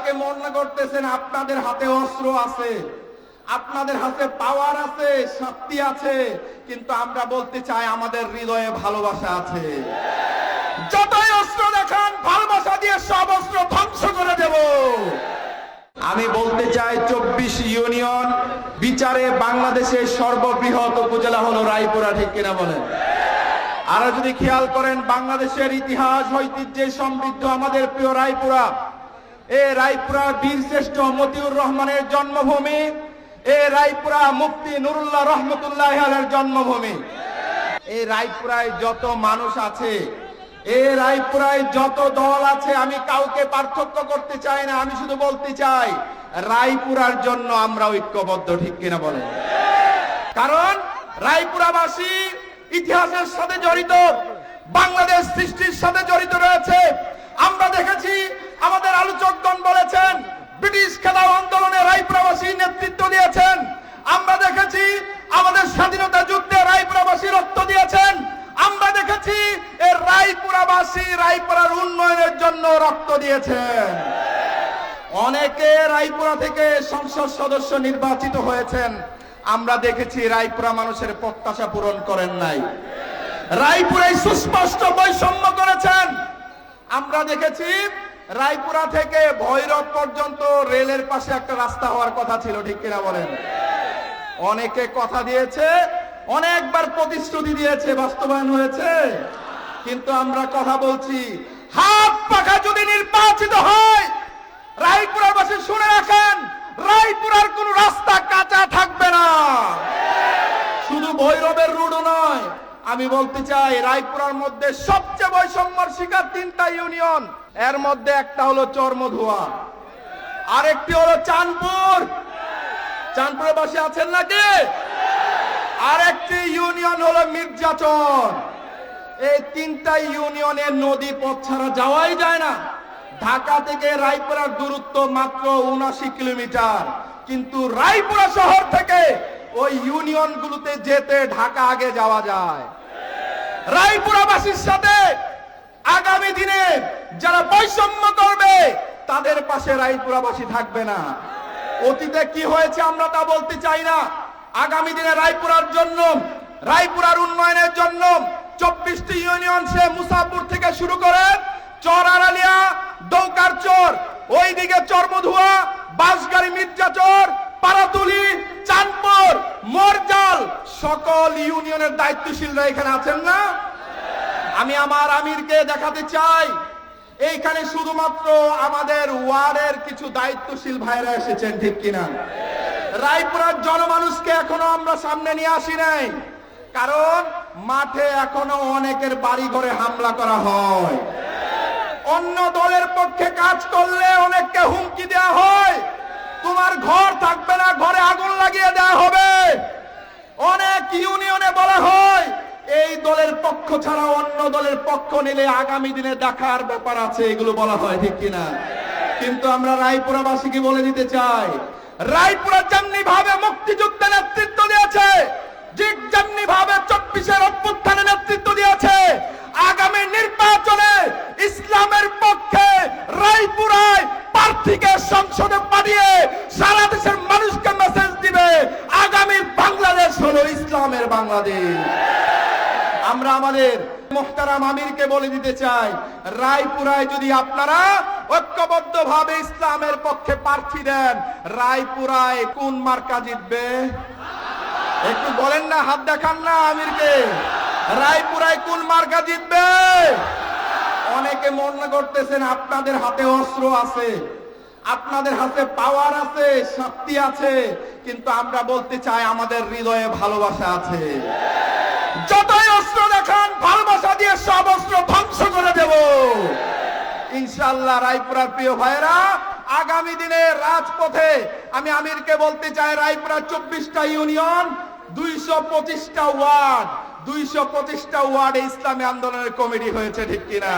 অনেকে মনে করতেছেন আপনাদের হাতে অস্ত্র আছে, আপনাদের হাতে পাওয়ার আছে, শক্তি আছে, কিন্তু আমরা বলতে চাই আমাদের হৃদয়ে ভালোবাসা আছে। যতই অস্ত্র দেখান, ভালোবাসা দিয়ে সব অস্ত্র ধ্বংস করে দেব। আমি বলতে চাই চব্বিশ ইউনিয়ন বিচারে বাংলাদেশের সর্ববৃহৎ উপজেলা হলো রায়পুরা, ঠিক কিনা বলেন? আর যদি খেয়াল করেন, বাংলাদেশের ইতিহাস, ঐতিহ্যে সমৃদ্ধ আমাদের প্রিয় রায়পুরা। এ রায়পুরা বীর শ্রেষ্ঠ মতিউর রহমানের জন্মভূমি। এ রায়পুরা মুফতি নুরুল্লাহ রহমতুল্লাহ জন্মভূমি। এই রায়পুরায় যত মানুষ আছে এই রায়পুরায় যত দল আছে, আমি কাউকে পার্থক্য করতে চাই না, আমি শুধু বলতে চাই, রায়পুরার জন্য আমরা ঐক্যবদ্ধ, ঠিক কিনা বলেন? কারণ রায়পুরাবাসী ইতিহাসের সাথে জড়িত, বাংলাদেশ সৃষ্টির সাথে জড়িত রয়েছে আমরা দেখেছি আমাদের আলোচকগণ বলেছেন, ব্রিটিশ খেলাও আন্দোলনে রায়পুরাবাসী নেতৃত্ব দিয়েছেন। আমরা দেখেছি আমাদের স্বাধীনতা যুদ্ধে রায়পুরাবাসী রক্ত দিয়েছেন। আমরা দেখেছি এর রায়পুরাবাসী রায়পুরার উন্নয়নের জন্য রক্ত দিয়েছেন। অনেকে রায়পুরা থেকে সংসদ সদস্য নির্বাচিত হয়েছেন। আমরা দেখেছি রায়পুরা মানুষের প্রত্যাশা পূরণ করেন নাই। রায়পুরায় সুস্পষ্ট বৈষম্য করেছেন। আমরা দেখেছি রায়পুরা থেকে ভৈরব পর্যন্ত রেলের পাশে একটা রাস্তা হওয়ার কথা ছিল, ঠিক কিনা বলেন? অনেকে কথা দিয়েছে, অনেকবার প্রতিশ্রুতি দিয়েছে, বাস্তবায়ন হয়েছে। কিন্তু আমরা কথা বলছি, হাত পাখা যদি নির্বাচিত হয় রায়পুরাবাসী শুনে রাখেন, রায়পুরার কোন রাস্তা কাঁচা থাকবে না। শুধু ভৈরবের রুডও নয় আমি বলতে চাই, রায়পুরার মধ্যে সবচেয়ে বৈষম্যর শিকার তিনটা ইউনিয়ন। এর মধ্যে একটা হলো চর্মধুয়া আরেকটি হলো চাঁদপুর। চাঁদপুরের বাসী আছেন নাকি? আরেকটি ইউনিয়ন হলো মির্জাচর। এই তিনটা ইউনিয়নে নদী পথ ছাড়া যাওয়াই যায় না। ঢাকা থেকে রায়পুরার দূরত্ব মাত্র উনাশি কিলোমিটার। কিন্তু রায়পুরা শহর থেকে ওই ইউনিয়ন গুলোতে যেতে ঢাকা আগে যাওয়া যায়। রায়পুরাবাসীর সাথে আগামী দিনে যারা বৈষম্য করবে, তাদের পাশে রায়পুরাবাসী থাকবে না। অতীতে কি হয়েছে আমরা তা বলতে চাই না। আগামী দিনে রায়পুরার জন্য, রায়পুরার উন্নয়নের জন্য চব্বিশটি ইউনিয়ন সে মুসাপুর থেকে শুরু করে চর আড়ালিয়া, দৌকার চর, ওইদিকে চর্মধুয়া বাঁশগাড়ি মির্জাচর সকল ইউনিয়নের দায়িত্বশীলরা এখানে আছেন না? আমি আমার আমিরকে দেখাতে চাই। এইখানে শুধুমাত্র আমাদের ওয়ার্ডের কিছু দায়িত্বশীল ভাইরা এসেছেন, ঠিক কিনা? রায়পুরার জনমানুষকে এখনও আমরা সামনে নিয়ে আসি নাই। কারণ মাঠে এখনও অনেকের বাড়ি ঘরে হামলা করা হয়। অন্য দলের পক্ষে কাজ করলে অনেককে হুমকি দেওয়া হয় তোমার ঘর থাকবে না ঘরে আগুন লাগিয়ে দেওয়া হবে অনেক ইউনিয়নে বলা হয় এই দলের পক্ষ ছাড়া অন্য দলের পক্ষ নিলে আগামী দিনে দেখার ব্যাপার আছে, এগুলো বলা হয়, ঠিক কিনা কিন্তু আমরা রায়পুরাবাসীকে বলে দিতে চাই, রায়পুরা যেমনি ভাবে মুক্তিযুদ্ধে নেতৃত্ব দিয়েছে ইসলামের পক্ষে সংসদে পাঠিয়ে সারা দেশের আগামী ইসলামের বাংলাদেশ। আমরা আমাদের মোহতারাম আমিরকে বলে দিতে চাই, রায়পুরায় যদি আপনারা ঐক্যবদ্ধ ভাবে ইসলামের পক্ষে প্রার্থী দেন, রায়পুরায় কোন মার্কা জিতবে? একটু বলেন না, হাত দেখান না আমিরকে। রায়পুরায় কোন মার্কা জিতবে? অনেকে মনে করতেছেন আপনাদের হাতে অস্ত্র আছে, আপনাদের হাতে পাওয়ার আছে, শক্তি আছে, কিন্তু আমরা বলতে চাই আমাদের হৃদয়ে ভালোবাসা আছে। যতই অস্ত্র দেখান, ভালোবাসা দিয়ে সব অস্ত্র ধ্বংস করে দেব। ইনশাল্লাহ রায়পুরার প্রিয় ভাইরা আগামী দিনে রাজপথে আমি আমিরকে বলতে চাই রায়পুরা চব্বিশটা ইউনিয়ন, দুইশো পঁচিশটা ওয়ার্ড, দুইশো পঁচিশটা ওয়ার্ডে ইসলামী আন্দোলনের কমিটি হয়েছে, ঠিক কিনা?